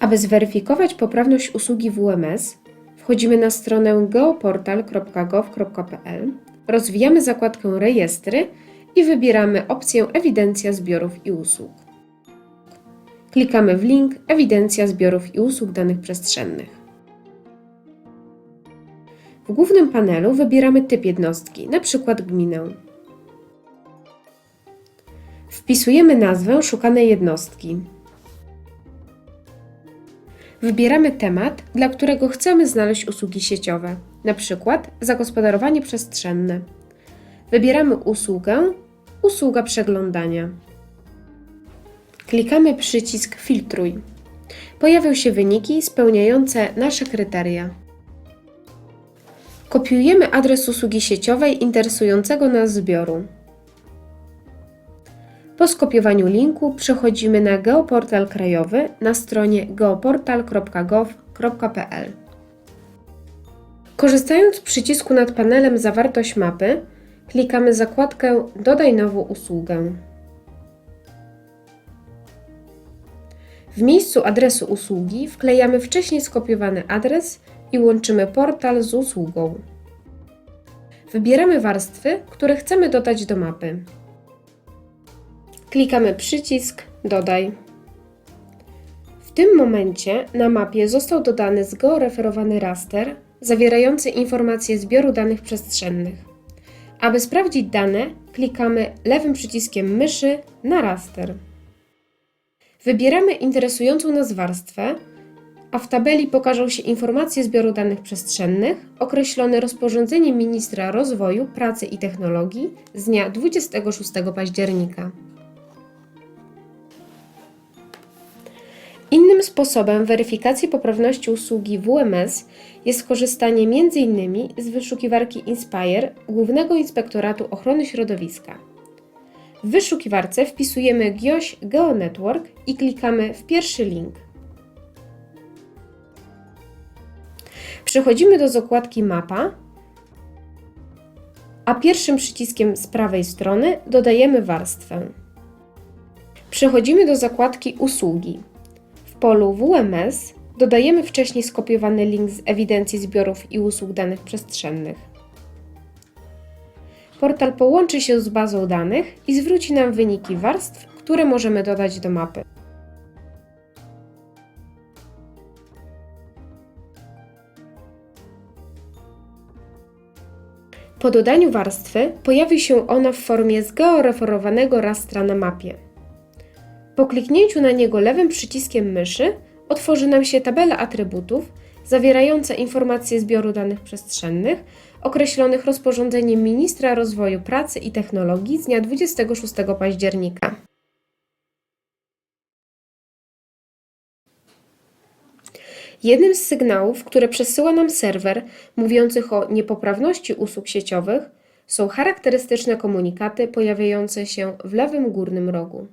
Aby zweryfikować poprawność usługi WMS, wchodzimy na stronę geoportal.gov.pl, rozwijamy zakładkę Rejestry i wybieramy opcję Ewidencja zbiorów i usług. Klikamy w link Ewidencja zbiorów i usług danych przestrzennych. W głównym panelu wybieramy typ jednostki, np. gminę. Wpisujemy nazwę szukanej jednostki. Wybieramy temat, dla którego chcemy znaleźć usługi sieciowe, np. zagospodarowanie przestrzenne. Wybieramy usługę Usługa przeglądania. Klikamy przycisk Filtruj. Pojawią się wyniki spełniające nasze kryteria. Kopiujemy adres usługi sieciowej interesującego nas zbioru. Po skopiowaniu linku przechodzimy na geoportal krajowy na stronie geoportal.gov.pl. Korzystając z przycisku nad panelem Zawartość mapy, klikamy zakładkę Dodaj nową usługę. W miejscu adresu usługi wklejamy wcześniej skopiowany adres i łączymy portal z usługą. Wybieramy warstwy, które chcemy dodać do mapy. Klikamy przycisk Dodaj. W tym momencie na mapie został dodany zgeoreferowany raster zawierający informacje zbioru danych przestrzennych. Aby sprawdzić dane, klikamy lewym przyciskiem myszy na raster. Wybieramy interesującą nas warstwę, a w tabeli pokażą się informacje zbioru danych przestrzennych określone rozporządzeniem Ministra Rozwoju, Pracy i Technologii z dnia 26 października. Sposobem weryfikacji poprawności usługi WMS jest korzystanie m.in. z wyszukiwarki Inspire Głównego Inspektoratu Ochrony Środowiska. W wyszukiwarce wpisujemy GIOŚ GeoNetwork i klikamy w pierwszy link. Przechodzimy do zakładki Mapa, a pierwszym przyciskiem z prawej strony dodajemy warstwę. Przechodzimy do zakładki Usługi. Polu WMS dodajemy wcześniej skopiowany link z ewidencji zbiorów i usług danych przestrzennych. Portal połączy się z bazą danych i zwróci nam wyniki warstw, które możemy dodać do mapy. Po dodaniu warstwy pojawi się ona w formie zgeoreferowanego rastra na mapie. Po kliknięciu na niego lewym przyciskiem myszy otworzy nam się tabela atrybutów zawierająca informacje zbioru danych przestrzennych określonych rozporządzeniem Ministra Rozwoju Pracy i Technologii z dnia 26 października. Jednym z sygnałów, które przesyła nam serwer mówiących o niepoprawności usług sieciowych są charakterystyczne komunikaty pojawiające się w lewym górnym rogu.